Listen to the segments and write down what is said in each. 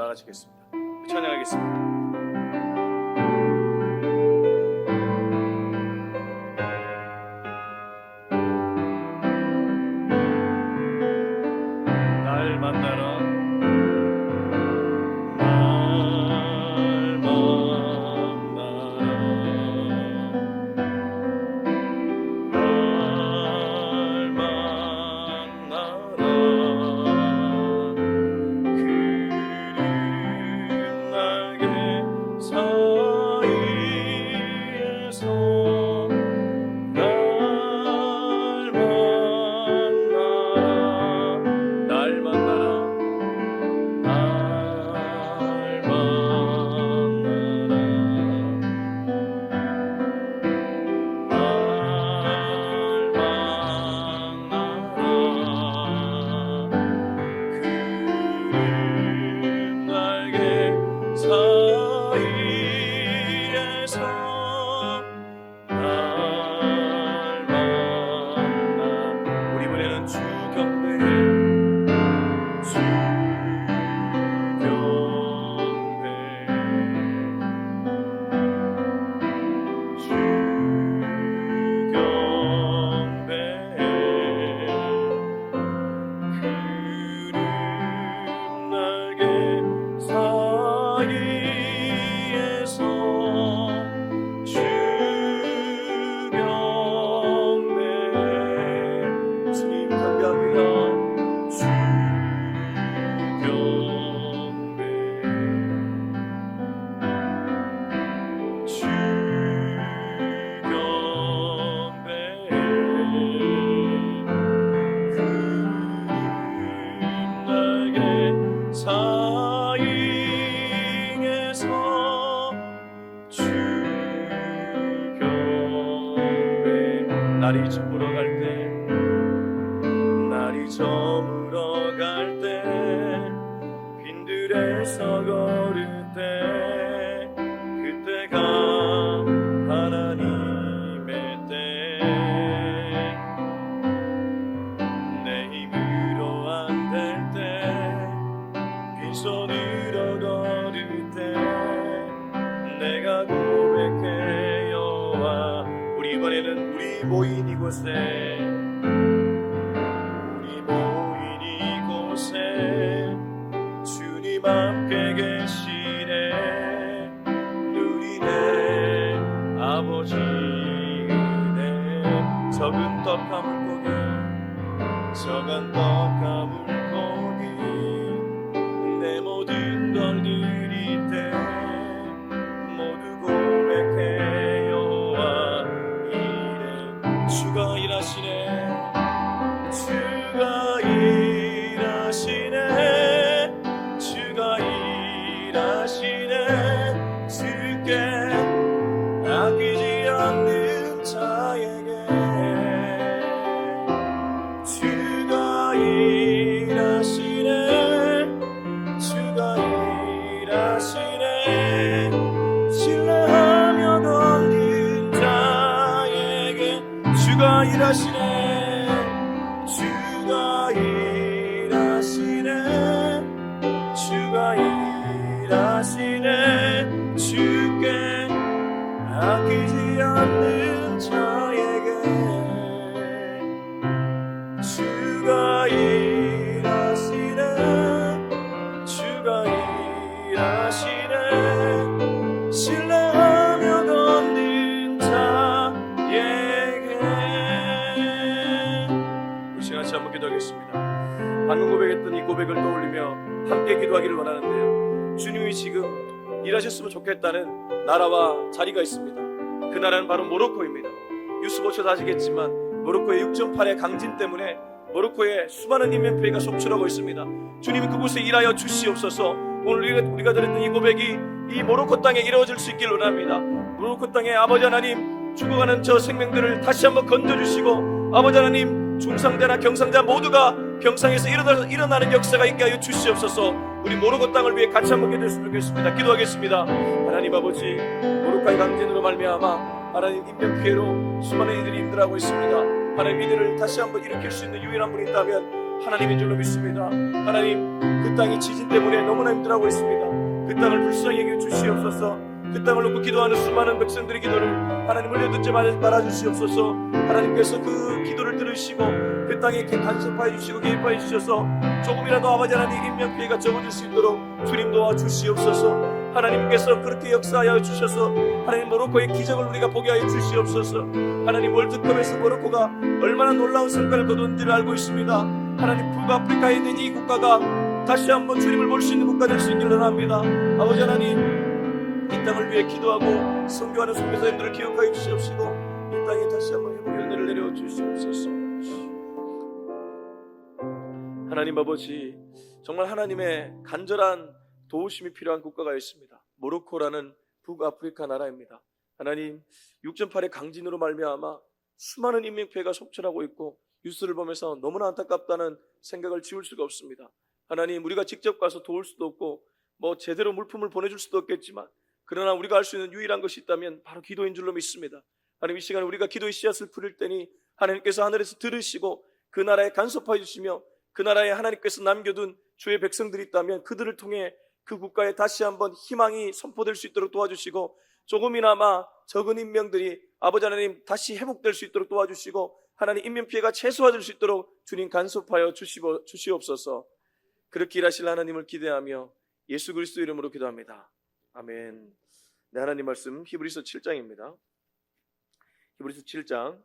나가시겠습니다. 찬양하겠습니다. 날이 저물어 갈 때 날이 저물어 갈 때 빈들에서 걸 적은 일하시네 주께 아끼지 않는 자에게 주가 일하시네 일하시네. 신뢰하며 걷는 자에게. 이 시간 같이 한번 기도하겠습니다. 방금 고백했던 이 고백을 떠올리며 함께 기도하기를 원하는데요 주님이 지금 일하셨으면 좋겠다는 나라와 자리가 있습니다 그 나라는 바로 모로코입니다 뉴스 보셔도 아시겠지만 모로코의 6.8의 강진 때문에 모로코에 수많은 인명피해가 속출하고 있습니다. 주님이 그곳에 일하여 주시옵소서. 오늘 우리가, 들었던 이 고백이 이 모로코 땅에 이루어질 수 있기를 원합니다. 모로코 땅에 아버지 하나님 죽어가는 저 생명들을 다시 한번 건져주시고 아버지 하나님 중상자나 경상자 모두가 병상에서 일어나, 일어나는 역사가 있게 하여 주시옵소서. 우리 모로코 땅을 위해 같이 한번 기도했으면 좋겠습니다. 기도하겠습니다. 하나님 아버지 모로카의 강진으로 말미암아 하나님 인명 피해로 수많은 이들이 힘들어하고 있습니다. 하나님 이들을 다시 한번 일으킬 수 있는 유일한 분이 있다면 하나님인 줄로 믿습니다. 하나님 그 땅이 지진 때문에 너무나 힘들어하고 있습니다. 그 땅을 불쌍히 여겨 주시옵소서. 그 땅을 놓고 기도하는 수많은 백성들의 기도를 하나님 흘려듣지 말- 말아 주시옵소서. 하나님께서 그 기도를 들으시고 그 땅에 간섭하여 주시고 개입하여 주셔서 조금이라도 아버지 하나님 인명 피해가 적어질 수 있도록 주님 도와 주시옵소서. 하나님께서 그렇게 역사하여 주셔서 하나님 모로코의 기적을 우리가 보게 하여 주시옵소서. 하나님 월드컵에서 모로코가 얼마나 놀라운 성과를 거둔지를 알고 있습니다. 하나님 북아프리카에 있는 이 국가가 다시 한번 주님을 볼 수 있는 국가 될 수 있기를 원합니다. 아버지 하나님 이 땅을 위해 기도하고 선교하는 선교사님들을 기억하여 주시옵시고 이 땅에 다시 한번 회복의 은혜를 내려 주시옵소서. 하나님 아버지 정말 하나님의 간절한 도우심이 필요한 국가가 있습니다. 모로코라는 북아프리카 나라입니다. 하나님 6.8의 강진으로 말미암아 수많은 인명 피해가 속출하고 있고 뉴스를 보면서 너무나 안타깝다는 생각을 지울 수가 없습니다. 하나님 우리가 직접 가서 도울 수도 없고 뭐 제대로 물품을 보내줄 수도 없겠지만 그러나 우리가 할 수 있는 유일한 것이 있다면 바로 기도인 줄로 믿습니다. 하나님 이 시간에 우리가 기도의 씨앗을 뿌릴 때니 하나님께서 하늘에서 들으시고 그 나라에 간섭하여 주시며 그 나라에 하나님께서 남겨둔 주의 백성들이 있다면 그들을 통해 그 국가에 다시 한번 희망이 선포될 수 있도록 도와주시고 조금이나마 적은 인명들이 아버지 하나님 다시 회복될 수 있도록 도와주시고 하나님 인명 피해가 최소화될 수 있도록 주님 간섭하여 주시오, 주시옵소서 그렇게 일하실 하나님을 기대하며 예수 그리스도 이름으로 기도합니다. 아멘. 네, 하나님 말씀 히브리서 7장입니다. 히브리서 7장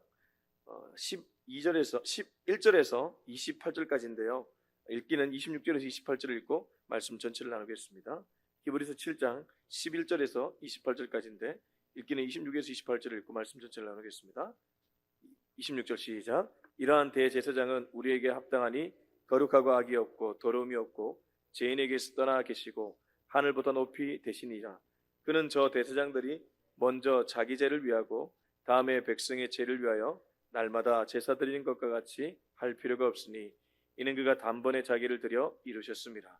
12절에서 11절에서 28절까지인데요. 읽기는 26절에서 28절을 읽고 말씀 전체를 나누겠습니다. 히브리서 7장 11절에서 28절까지인데 읽기는 26에서 28절을 읽고 말씀 전체를 나누겠습니다. 26절 시작. 이러한 대제사장은 우리에게 합당하니 거룩하고 악이 없고 더러움이 없고 죄인에게서 떠나 계시고 하늘보다 높이 되시니라. 그는 저 대제사장들이 먼저 자기 죄를 위하고 다음에 백성의 죄를 위하여 날마다 제사 드리는 것과 같이 할 필요가 없으니 이는 그가 단번에 자기를 들여 이루셨습니다.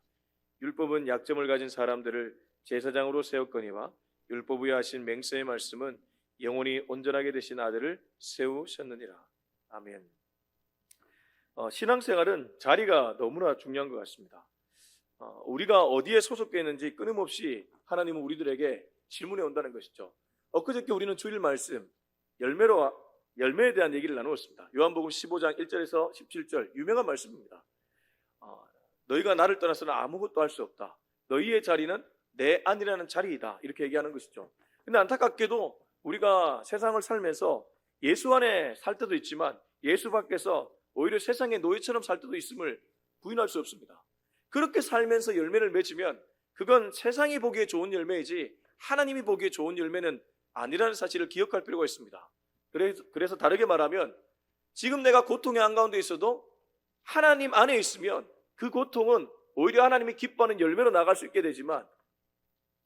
율법은 약점을 가진 사람들을 제사장으로 세웠거니와 율법 위에 하신 맹세의 말씀은 영원히 온전하게 되신 아들을 세우셨느니라. 아멘. 어, 신앙생활은 자리가 너무나 중요한 것 같습니다. 어, 우리가 어디에 소속되어 있는지 끊임없이 하나님은 우리들에게 질문해 온다는 것이죠. 엊그저께 우리는 주일 말씀 열매로 열매에 대한 얘기를 나누었습니다. 요한복음 15장 1절에서 17절 유명한 말씀입니다. 어, 너희가 나를 떠나서는 아무것도 할 수 없다. 너희의 자리는 내 안이라는 자리이다. 이렇게 얘기하는 것이죠. 근데 안타깝게도 우리가 세상을 살면서 예수 안에 살 때도 있지만 예수 밖에서 오히려 세상의 노예처럼 살 때도 있음을 부인할 수 없습니다. 그렇게 살면서 열매를 맺으면 그건 세상이 보기에 좋은 열매이지 하나님이 보기에 좋은 열매는 아니라는 사실을 기억할 필요가 있습니다. 그래서, 다르게 말하면 지금 내가 고통의 한가운데 있어도 하나님 안에 있으면 그 고통은 오히려 하나님이 기뻐하는 열매로 나갈 수 있게 되지만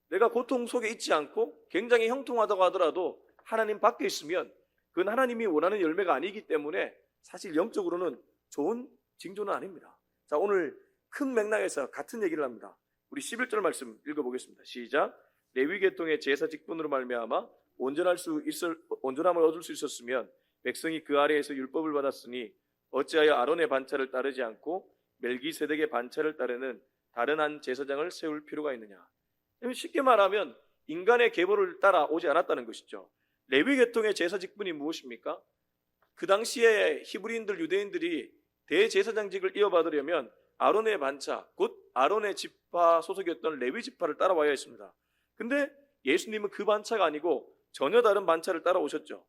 내가 고통 속에 있지 않고 굉장히 형통하다고 하더라도 하나님 밖에 있으면 그건 하나님이 원하는 열매가 아니기 때문에 사실 영적으로는 좋은 징조는 아닙니다. 자, 오늘 큰 맥락에서 같은 얘기를 합니다. 우리 11절 말씀 읽어보겠습니다. 시작. 레위 계통의 제사 직분으로 말미암아 온전할 수 있을 온전함을 얻을 수 있었으면 백성이 그 아래에서 율법을 받았으니 어찌하여 아론의 반차를 따르지 않고 멜기세덱의 반차를 따르는 다른 한 제사장을 세울 필요가 있느냐? 쉽게 말하면 인간의 계보를 따라 오지 않았다는 것이죠. 레위 계통의 제사 직분이 무엇입니까? 그 당시에 히브리인들 유대인들이 대제사장직을 이어받으려면 아론의 반차, 곧 아론의 지파 소속이었던 레위 지파를 따라와야 했습니다. 근데 예수님은 그 반차가 아니고 전혀 다른 반차를 따라오셨죠.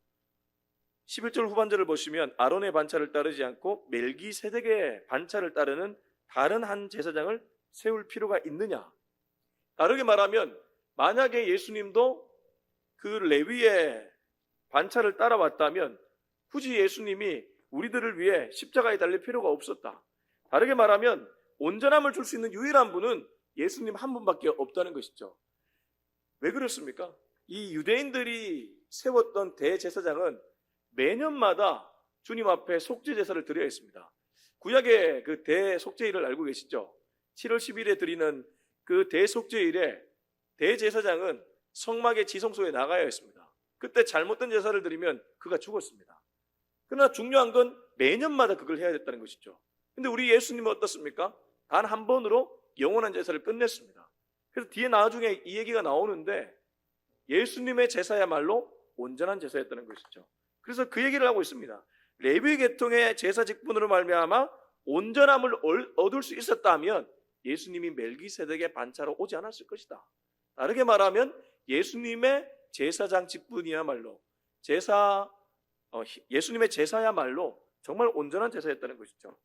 11절 후반절을 보시면 아론의 반차를 따르지 않고 멜기세덱의 반차를 따르는 다른 한 제사장을 세울 필요가 있느냐? 다르게 말하면 만약에 예수님도 그 레위의 반차를 따라왔다면 굳이 예수님이 우리들을 위해 십자가에 달릴 필요가 없었다. 다르게 말하면 온전함을 줄 수 있는 유일한 분은 예수님 한 분밖에 없다는 것이죠. 왜 그렇습니까? 이 유대인들이 세웠던 대제사장은 매년마다 주님 앞에 속죄 제사를 드려야 했습니다. 구약의 그 대속죄일을 알고 계시죠? 7월 10일에 드리는 그 대속죄일에 대제사장은 성막의 지성소에 나가야 했습니다. 그때 잘못된 제사를 드리면 그가 죽었습니다. 그러나 중요한 건 매년마다 그걸 해야 됐다는 것이죠. 근데 우리 예수님은 어떻습니까? 단 한 번으로 영원한 제사를 끝냈습니다. 그래서 뒤에 나중에 이 얘기가 나오는데 예수님의 제사야말로 온전한 제사였다는 것이죠. 그래서 그 얘기를 하고 있습니다. 레위 계통의 제사 직분으로 말미암아 온전함을 얼- 얻을 수 있었다면 예수님이 멜기세덱의 반차로 오지 않았을 것이다. 다르게 말하면 예수님의 제사장 직분이야말로 제사 어, 히- 예수님의 제사야말로 정말 온전한 제사였다는 것이죠.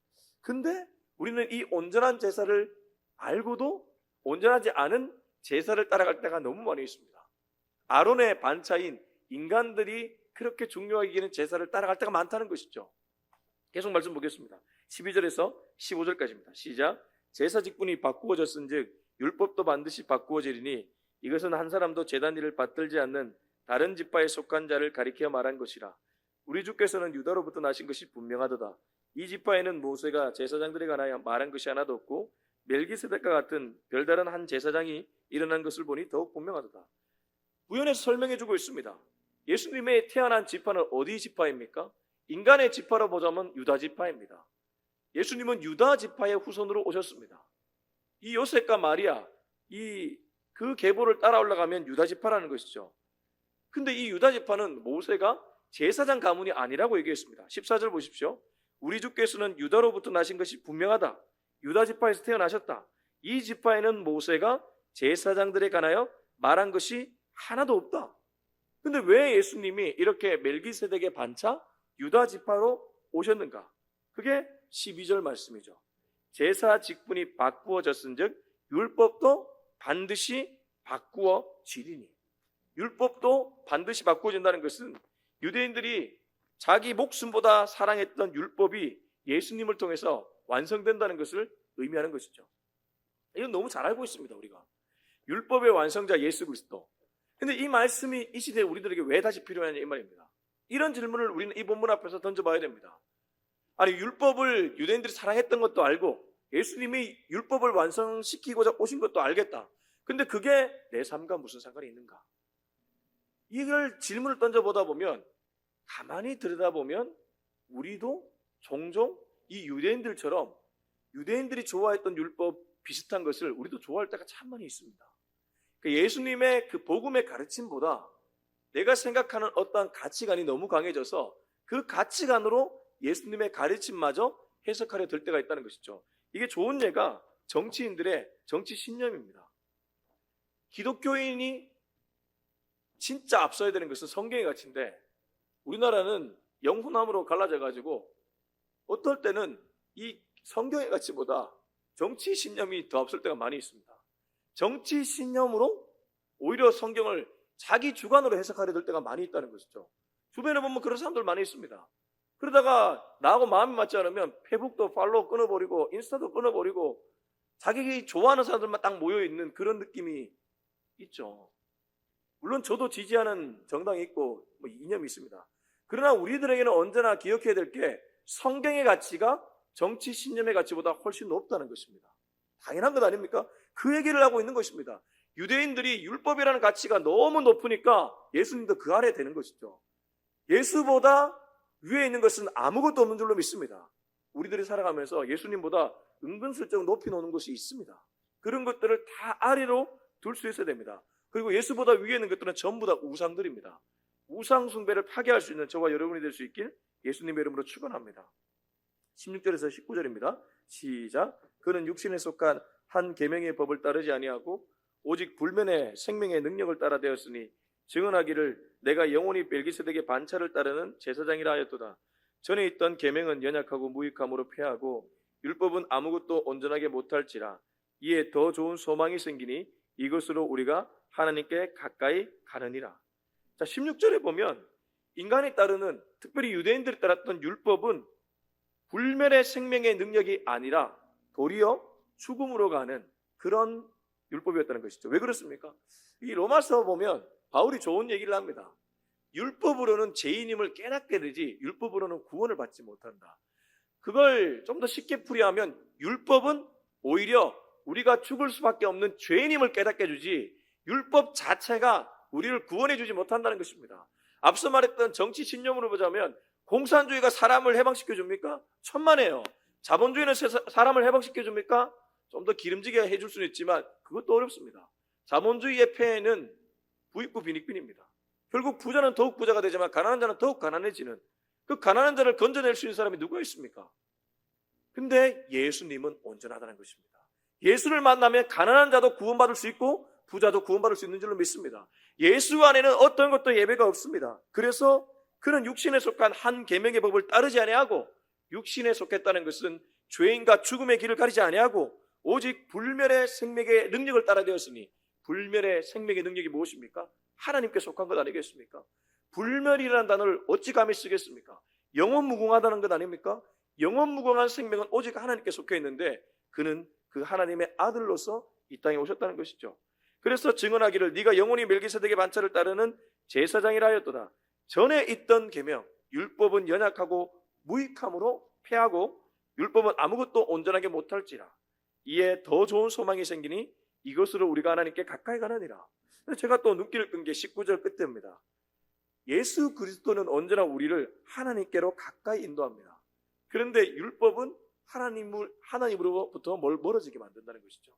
근데 우리는 이 온전한 제사를 알고도 온전하지 않은 제사를 따라갈 때가 너무 많이 있습니다. 아론의 반차인 인간들이 그렇게 중요하게 여기는 제사를 따라갈 때가 많다는 것이죠. 계속 말씀 보겠습니다. 12절에서 15절까지입니다. 시작. 제사 직분이 바꾸어졌은즉 율법도 반드시 바꾸어지리니 이것은 한 사람도 제단 일을 받들지 않는 다른 지파에 속한 자를 가리켜 말한 것이라. 우리 주께서는 유다로부터 나신 것이 분명하도다. 이 지파에는 모세가 제사장들에 관하여 말한 것이 하나도 없고 멜기세덱과 같은 별다른 한 제사장이 일어난 것을 보니 더욱 분명하도다. 부연해서 설명해 주고 있습니다. 예수님의 태어난 지파는 어디 지파입니까? 인간의 지파로 보자면 유다 지파입니다. 예수님은 유다 지파의 후손으로 오셨습니다. 이 요셉과 마리아, 이 그 계보를 따라 올라가면 유다 지파라는 것이죠. 근데 이 유다 지파는 모세가 제사장 가문이 아니라고 얘기했습니다. 14절 보십시오. 우리 주께서는 유다로부터 나신 것이 분명하다. 유다 지파에서 태어나셨다. 이 지파에는 모세가 제사장들에 관하여 말한 것이 하나도 없다. 근데 왜 예수님이 이렇게 멜기세덱의 반차 유다 지파로 오셨는가? 그게 12절 말씀이죠. 제사 직분이 바꾸어졌은즉 율법도 반드시 바꾸어지리니. 율법도 반드시 바꾸어진다는 것은 유대인들이 자기 목숨보다 사랑했던 율법이 예수님을 통해서 완성된다는 것을 의미하는 것이죠. 이건 너무 잘 알고 있습니다, 우리가. 율법의 완성자 예수 그리스도. 근데 이 말씀이 이 시대에 우리들에게 왜 다시 필요하냐 이 말입니다. 이런 질문을 우리는 이 본문 앞에서 던져봐야 됩니다. 아니 율법을 유대인들이 사랑했던 것도 알고 예수님이 율법을 완성시키고자 오신 것도 알겠다. 근데 그게 내 삶과 무슨 상관이 있는가? 이걸 질문을 던져보다 보면 가만히 들여다보면 우리도 종종 이 유대인들처럼 유대인들이 좋아했던 율법 비슷한 것을 우리도 좋아할 때가 참 많이 있습니다. 그 예수님의 그 복음의 가르침보다 내가 생각하는 어떠한 가치관이 너무 강해져서 그 가치관으로 예수님의 가르침마저 해석하려 들 때가 있다는 것이죠. 이게 좋은 예가 정치인들의 정치 신념입니다. 기독교인이 진짜 앞서야 되는 것은 성경의 가치인데 우리나라는 영혼함으로 갈라져 가지고 어떨 때는 이 성경의 가치보다 정치 신념이 더 앞설 때가 많이 있습니다. 정치 신념으로 오히려 성경을 자기 주관으로 해석하려 들 때가 많이 있다는 것이죠. 주변에 보면 그런 사람들 많이 있습니다. 그러다가 나하고 마음이 맞지 않으면 페북도 팔로우 끊어버리고 인스타도 끊어버리고 자기 좋아하는 사람들만 딱 모여 있는 그런 느낌이 있죠. 물론 저도 지지하는 정당이 있고 뭐 이념이 있습니다. 그러나 우리들에게는 언제나 기억해야 될 게 성경의 가치가 정치 신념의 가치보다 훨씬 높다는 것입니다. 당연한 것 아닙니까? 그 얘기를 하고 있는 것입니다. 유대인들이 율법이라는 가치가 너무 높으니까 예수님도 그 아래 되는 것이죠. 예수보다 위에 있는 것은 아무것도 없는 줄로 믿습니다. 우리들이 살아가면서 예수님보다 은근슬쩍 높이 노는 것이 있습니다. 그런 것들을 다 아래로 둘 수 있어야 됩니다. 그리고 예수보다 위에 있는 것들은 전부 다 우상들입니다. 우상 숭배를 파괴할 수 있는 저와 여러분이 될 수 있길 예수님의 이름으로 축원합니다. 16절에서 19절입니다. 시작. 그는 육신에 속한 한 계명의 법을 따르지 아니하고 오직 불면의 생명의 능력을 따라 되었으니 증언하기를 내가 영원히 멜기세덱의 반차를 따르는 제사장이라 하였도다. 전에 있던 계명은 연약하고 무익함으로 패하고 율법은 아무것도 온전하게 못할지라 이에 더 좋은 소망이 생기니 이것으로 우리가 하나님께 가까이 가느니라. 자, 16절에 보면 인간이 따르는 특별히 유대인들이 따랐던 율법은 불멸의 생명의 능력이 아니라 도리어 죽음으로 가는 그런 율법이었다는 것이죠. 왜 그렇습니까? 이 로마서 보면 바울이 좋은 얘기를 합니다. 율법으로는 죄인임을 깨닫게 되지 율법으로는 구원을 받지 못한다. 그걸 좀 더 쉽게 풀이하면 율법은 오히려 우리가 죽을 수밖에 없는 죄인임을 깨닫게 해주지 율법 자체가 우리를 구원해 주지 못한다는 것입니다. 앞서 말했던 정치 신념으로 보자면 공산주의가 사람을 해방시켜 줍니까? 천만에요. 자본주의는 사람을 회복시켜 줍니까? 좀 더 기름지게 해줄 수는 있지만 그것도 어렵습니다. 자본주의의 폐해는 부익부 빈익빈입니다. 결국 부자는 더욱 부자가 되지만 가난한 자는 더욱 가난해지는 그 가난한 자를 건져낼 수 있는 사람이 누가 있습니까? 근데 예수님은 온전하다는 것입니다. 예수를 만나면 가난한 자도 구원받을 수 있고 부자도 구원받을 수 있는 줄로 믿습니다. 예수 안에는 어떤 것도 예배가 없습니다. 그래서 그는 육신에 속한 한 계명의 법을 따르지 아니하고 육신에 속했다는 것은 죄인과 죽음의 길을 가리지 아니하고 오직 불멸의 생명의 능력을 따라 되었으니 불멸의 생명의 능력이 무엇입니까? 하나님께 속한 것 아니겠습니까? 불멸이라는 단어를 어찌 감히 쓰겠습니까? 영원 무궁하다는 것 아닙니까? 영원 무궁한 생명은 오직 하나님께 속해 있는데 그는 그 하나님의 아들로서 이 땅에 오셨다는 것이죠. 그래서 증언하기를 네가 영원히 멜기세덱의 반차를 따르는 제사장이라 하였도다. 전에 있던 계명 율법은 연약하고 무익함으로 패하고 율법은 아무것도 온전하게 못할지라 이에 더 좋은 소망이 생기니 이것으로 우리가 하나님께 가까이 가느니라. 제가 또 눈길을 끈 게 19절 끝입니다. 예수 그리스도는 언제나 우리를 하나님께로 가까이 인도합니다. 그런데 율법은 하나님을 하나님으로부터 멀, 멀어지게 만든다는 것이죠.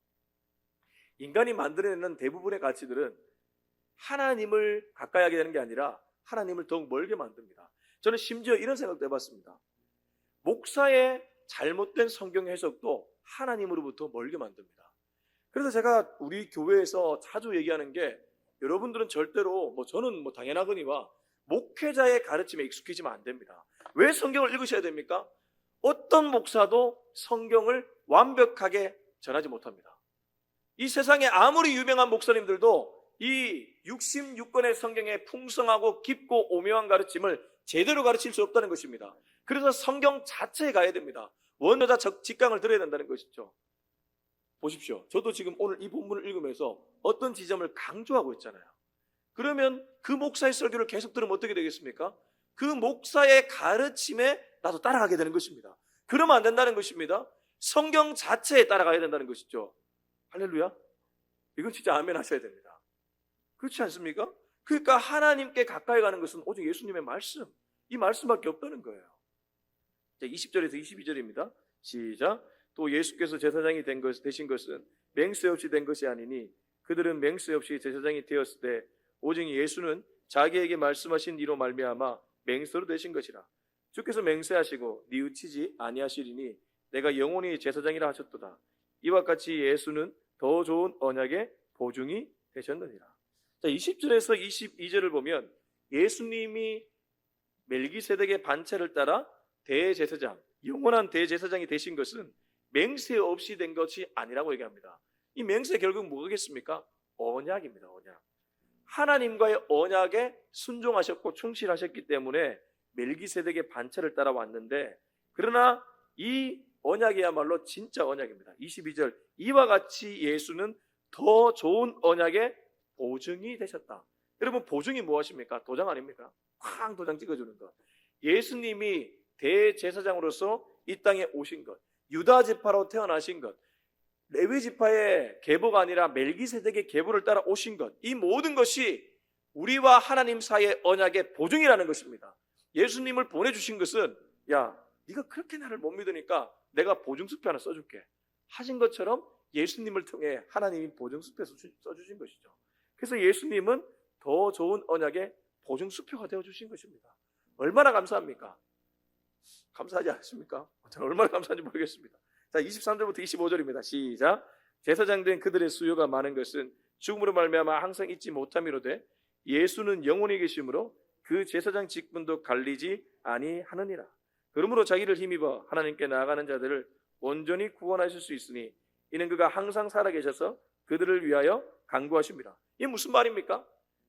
인간이 만들어내는 대부분의 가치들은 하나님을 가까이 하게 되는 게 아니라 하나님을 더욱 멀게 만듭니다. 저는 심지어 이런 생각도 해봤습니다. 목사의 잘못된 성경 해석도 하나님으로부터 멀게 만듭니다. 그래서 제가 우리 교회에서 자주 얘기하는 게 여러분들은 절대로 뭐 저는 뭐 당연하거니와 목회자의 가르침에 익숙해지면 안 됩니다. 왜 성경을 읽으셔야 됩니까? 어떤 목사도 성경을 완벽하게 전하지 못합니다. 이 세상에 아무리 유명한 목사님들도 이 66권의 성경의 풍성하고 깊고 오묘한 가르침을 제대로 가르칠 수 없다는 것입니다. 그래서 성경 자체에 가야 됩니다. 원여자 적- 직강을 들어야 된다는 것이죠. 보십시오. 저도 지금 오늘 이 본문을 읽으면서 어떤 지점을 강조하고 있잖아요. 그러면 그 목사의 설교를 계속 들으면 어떻게 되겠습니까? 그 목사의 가르침에 나도 따라가게 되는 것입니다. 그러면 안 된다는 것입니다. 성경 자체에 따라가야 된다는 것이죠. 할렐루야. 이건 진짜 아멘 하셔야 됩니다. 그렇지 않습니까? 그러니까 하나님께 가까이 가는 것은 오직 예수님의 말씀, 이 말씀밖에 없다는 거예요. 자, 20절에서 22절입니다. 시작. 또 예수께서 제사장이 된 것, 되신 것은 맹세 없이 된 것이 아니니 그들은 맹세 없이 제사장이 되었을 때 오직 예수는 자기에게 말씀하신 이로 말미암아 맹세로 되신 것이라. 주께서 맹세하시고 뉘우치지 아니하시리니 내가 영원히 제사장이라 하셨도다. 이와 같이 예수는 더 좋은 언약의 보증이 되셨느니라. 자, 20절에서 22절을 보면 예수님이 멜기세덱의 반차를 따라 대제사장, 영원한 대제사장이 되신 것은 맹세 없이 된 것이 아니라고 얘기합니다. 이 맹세 결국 뭐겠습니까? 언약입니다. 언약. 하나님과의 언약에 순종하셨고 충실하셨기 때문에 멜기세덱의 반차를 따라 왔는데 그러나 이 언약이야말로 진짜 언약입니다. 22절 이와 같이 예수는 더 좋은 언약의 보증이 되셨다. 여러분 보증이 무엇입니까? 도장 아닙니까? 쾅 도장 찍어주는 것. 예수님이 대제사장으로서 이 땅에 오신 것, 유다 지파로 태어나신 것, 레위 지파의 계보가 아니라 멜기세덱의 계보를 따라 오신 것, 이 모든 것이 우리와 하나님 사이의 언약의 보증이라는 것입니다. 예수님을 보내주신 것은 야, 네가 그렇게 나를 못 믿으니까 내가 보증수표 하나 써줄게. 하신 것처럼 예수님을 통해 하나님이 보증수표 써주신 것이죠. 그래서 예수님은 더 좋은 언약의 보증수표가 되어주신 것입니다. 얼마나 감사합니까? 감사하지 않습니까? 저는 얼마나 감사한지 모르겠습니다. 자, 23절부터 25절입니다. 시작. 제사장 된 그들의 수요가 많은 것은 죽음으로 말미암아 항상 잊지 못함이로되 예수는 영원히 계심으로 그 제사장 직분도 갈리지 아니하느니라. 그러므로 자기를 힘입어 하나님께 나아가는 자들을 온전히 구원하실 수 있으니 이는 그가 항상 살아계셔서 그들을 위하여 간구하십니다. 이게 무슨 말입니까?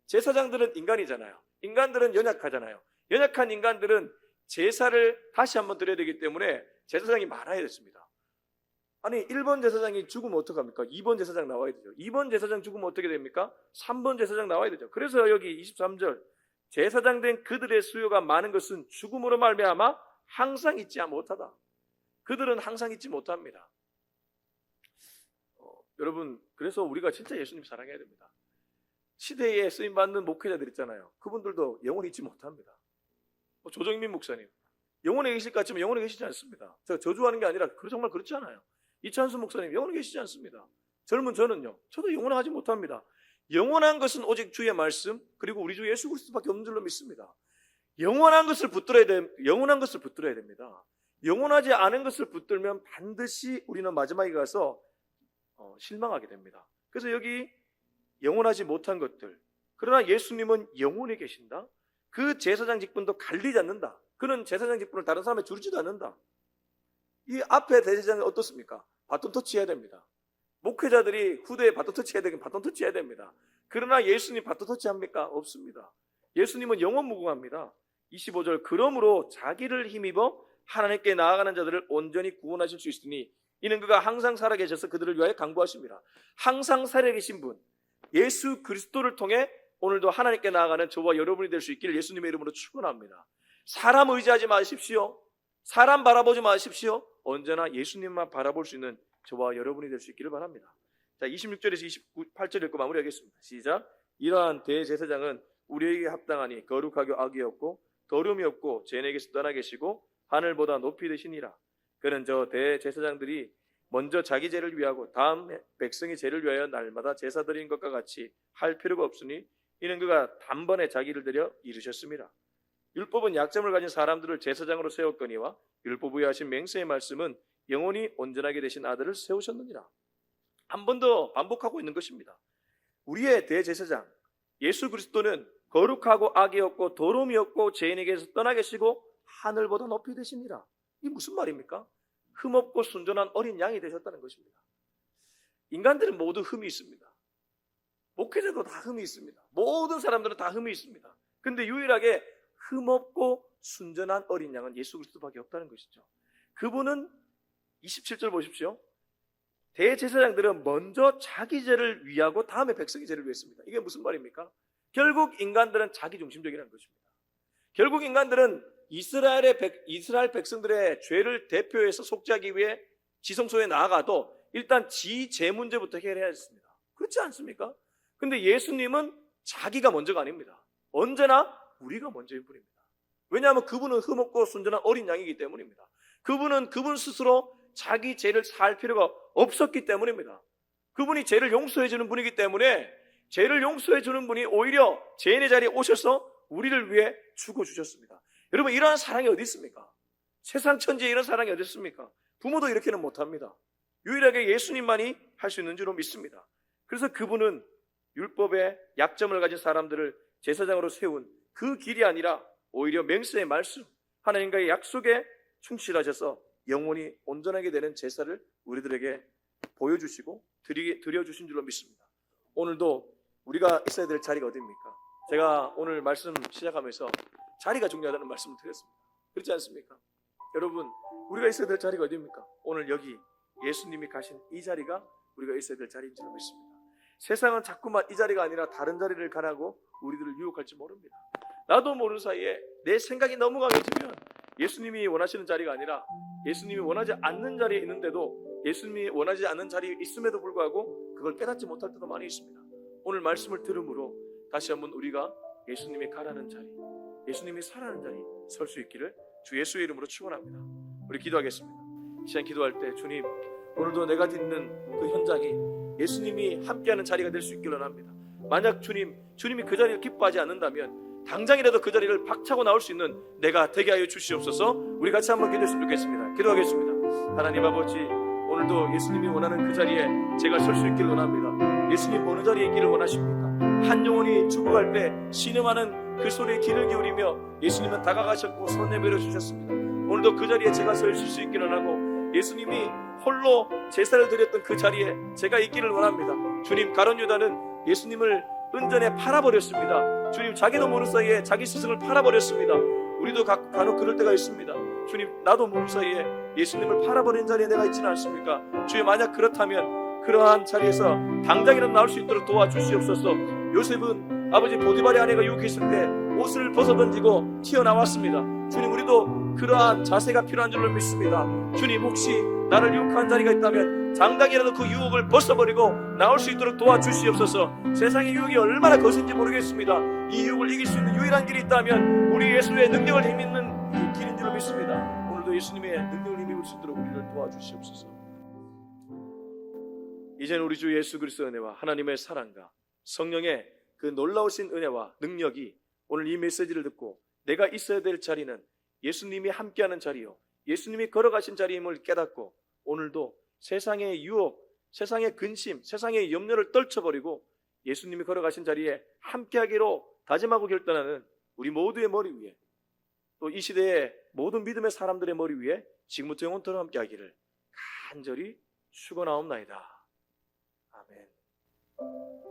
제사장들은 인간이잖아요. 인간들은 연약하잖아요. 연약한 인간들은 제사를 다시 한번 드려야 되기 때문에 제사장이 많아야 됐습니다. 아니 1번 제사장이 죽으면 어떡합니까? 2번 제사장 나와야 되죠. 2번 제사장 죽으면 어떻게 됩니까? 3번 제사장 나와야 되죠. 그래서 여기 23절 제사장 된 그들의 수요가 많은 것은 죽음으로 말미암아 항상 잊지 못하다. 그들은 항상 잊지 못합니다. 어, 여러분 그래서 우리가 진짜 예수님 사랑해야 됩니다. 시대에 쓰임 받는 목회자들 있잖아요. 그분들도 영원히 잊지 못합니다. 뭐 조정민 목사님 영원에 계실 것 같지만 영원에 계시지 않습니다. 제가 저주하는 게 아니라 그 정말 그렇지 않아요. 이찬수 목사님 영원에 계시지 않습니다. 젊은 저는요. 저도 영원하지 못합니다. 영원한 것은 오직 주의 말씀 그리고 우리 주 예수 그리스도밖에 없는 줄로 믿습니다. 영원한 것을 붙들어야 돼. 영원한 것을 붙들어야 됩니다. 영원하지 않은 것을 붙들면 반드시 우리는 마지막에 가서 어, 실망하게 됩니다. 그래서 여기 영원하지 못한 것들. 그러나 예수님은 영원히 계신다. 그 제사장 직분도 갈리지 않는다. 그는 제사장 직분을 다른 사람에 주지도 않는다. 이 앞에 대제사장이 어떻습니까? 바톤 터치해야 됩니다. 목회자들이 후대에 바톤 터치해야 되긴 바톤 터치해야 됩니다. 그러나 예수님 바톤 터치합니까? 없습니다. 예수님은 영원 무궁합니다. 25절 그러므로 자기를 힘입어 하나님께 나아가는 자들을 온전히 구원하실 수 있으니 이는 그가 항상 살아계셔서 그들을 위하여 강구하십니다. 항상 살아계신 분 예수 그리스도를 통해 오늘도 하나님께 나아가는 저와 여러분이 될 수 있기를 예수님의 이름으로 축원합니다. 사람 의지하지 마십시오. 사람 바라보지 마십시오. 언제나 예수님만 바라볼 수 있는 저와 여러분이 될 수 있기를 바랍니다. 자, 26절에서 28절 읽고 마무리하겠습니다. 시작. 이러한 대제사장은 우리에게 합당하니 거룩하고 악이 없고 더러움이 없고 죄내게서 떠나 계시고 하늘보다 높이 되시니라. 그는 저 대제사장들이 먼저 자기 죄를 위하고 다음 백성의 죄를 위하여 날마다 제사 드리는 것과 같이 할 필요가 없으니 이는 그가 단번에 자기를 들여 이루셨습니다. 율법은 약점을 가진 사람들을 제사장으로 세웠거니와 율법에 하신 맹세의 말씀은 영원히 온전하게 되신 아들을 세우셨느니라. 한 번 더 반복하고 있는 것입니다. 우리의 대제사장 예수 그리스도는 거룩하고 악이 없고 도름이 없고 죄인에게서 떠나 계시고 하늘보다 높이 되십니다. 이게 무슨 말입니까? 흠없고 순전한 어린 양이 되셨다는 것입니다. 인간들은 모두 흠이 있습니다. 목회자도 다 흠이 있습니다. 모든 사람들은 다 흠이 있습니다. 근데 유일하게 흠없고 순전한 어린 양은 예수 그리스도밖에 없다는 것이죠. 그분은 27절 보십시오. 대제사장들은 먼저 자기 죄를 위하고 다음에 백성의 죄를 위했습니다. 이게 무슨 말입니까? 결국 인간들은 자기 중심적이라는 것입니다. 결국 인간들은 이스라엘의 백, 이스라엘 백성들의 죄를 대표해서 속죄하기 위해 지성소에 나아가도 일단 지 제 문제부터 해결해야 했습니다. 그렇지 않습니까? 근데 예수님은 자기가 먼저가 아닙니다. 언제나 우리가 먼저일 뿐입니다. 왜냐하면 그분은 흠없고 순전한 어린 양이기 때문입니다. 그분은 그분 스스로 자기 죄를 살 필요가 없었기 때문입니다. 그분이 죄를 용서해 주는 분이기 때문에 죄를 용서해 주는 분이 오히려 죄인의 자리에 오셔서 우리를 위해 죽어 주셨습니다. 여러분 이러한 사랑이 어디 있습니까? 세상 천지에 이런 사랑이 어디 있습니까? 부모도 이렇게는 못합니다. 유일하게 예수님만이 할 수 있는 줄로 믿습니다. 그래서 그분은 율법의 약점을 가진 사람들을 제사장으로 세운 그 길이 아니라 오히려 맹세의 말씀, 하나님과의 약속에 충실하셔서 영원히 온전하게 되는 제사를 우리들에게 보여주시고 드리, 드려주신 줄로 믿습니다. 오늘도 우리가 있어야 될 자리가 어디입니까? 제가 오늘 말씀 시작하면서 자리가 중요하다는 말씀을 드렸습니다. 그렇지 않습니까? 여러분, 우리가 있어야 될 자리가 어디입니까? 오늘 여기 예수님이 가신 이 자리가 우리가 있어야 될 자리인 줄 믿습니다. 세상은 자꾸만 이 자리가 아니라 다른 자리를 가라고 우리들을 유혹할지 모릅니다. 나도 모르는 사이에 내 생각이 너무 강해지면 예수님이 원하시는 자리가 아니라 예수님이 원하지 않는 자리에 있는데도 예수님이 원하지 않는 자리에 있음에도 불구하고 그걸 깨닫지 못할 때도 많이 있습니다. 오늘 말씀을 들음으로 다시 한번 우리가 예수님이 가라는 자리, 예수님이 살아는 자리 설 수 있기를 주 예수의 이름으로 축원합니다. 우리 기도하겠습니다. 시간 기도할 때 주님 오늘도 내가 듣는 그 현장이 예수님이 함께하는 자리가 될 수 있기를 원합니다. 만약 주님 주님이 그 자리를 기뻐하지 않는다면 당장이라도 그 자리를 박차고 나올 수 있는 내가 되게 하여 주시옵소서. 우리 같이 한번 기도했으면 좋겠습니다. 기도하겠습니다. 하나님 아버지 오늘도 예수님이 원하는 그 자리에 제가 설 수 있기를 원합니다. 예수님 어느 자리에 있기를 원하십니까? 한 영혼이 죽어갈 때 신음하는 그 소리에 귀를 기울이며 예수님은 다가가셨고 손 내밀어 주셨습니다. 오늘도 그 자리에 제가 서 있을 수 있기를 원하고 예수님이 홀로 제사를 드렸던 그 자리에 제가 있기를 원합니다. 주님 가론 유다는 예수님을 은전에 팔아버렸습니다. 주님 자기도 모르는 사이에 자기 스승을 팔아버렸습니다. 우리도 가, 간혹 그럴 때가 있습니다. 주님 나도 모르는 사이에 예수님을 팔아버린 자리에 내가 있지는 않습니까? 주님 만약 그렇다면 그러한 자리에서 당장이라도 나올 수 있도록 도와주시옵소서. 요셉은 아버지 보디발의 아내가 유혹했을 때 옷을 벗어던지고 튀어나왔습니다. 주님 우리도 그러한 자세가 필요한 줄로 믿습니다. 주님 혹시 나를 유혹한 자리가 있다면 당장이라도 그 유혹을 벗어버리고 나올 수 있도록 도와주시옵소서. 세상의 유혹이 얼마나 거센지 모르겠습니다. 이 유혹을 이길 수 있는 유일한 길이 있다면 우리 예수의 능력을 힘있는 이 길인 줄로 있습니다. 오늘도 예수님의 능력을 힘입을 수 있도록 우리를 도와주시옵소서. 이제는 우리 주 예수 그리스도의 은혜와 하나님의 사랑과 성령의 그 놀라우신 은혜와 능력이 오늘 이 메시지를 듣고 내가 있어야 될 자리는 예수님이 함께하는 자리요. 예수님이 걸어가신 자리임을 깨닫고 오늘도 세상의 유혹, 세상의 근심, 세상의 염려를 떨쳐버리고 예수님이 걸어가신 자리에 함께하기로 다짐하고 결단하는 우리 모두의 머리 위에 또 이 시대의 모든 믿음의 사람들의 머리 위에 지금부터 영원토록 함께하기를 간절히 축원하옵나이다. 아멘.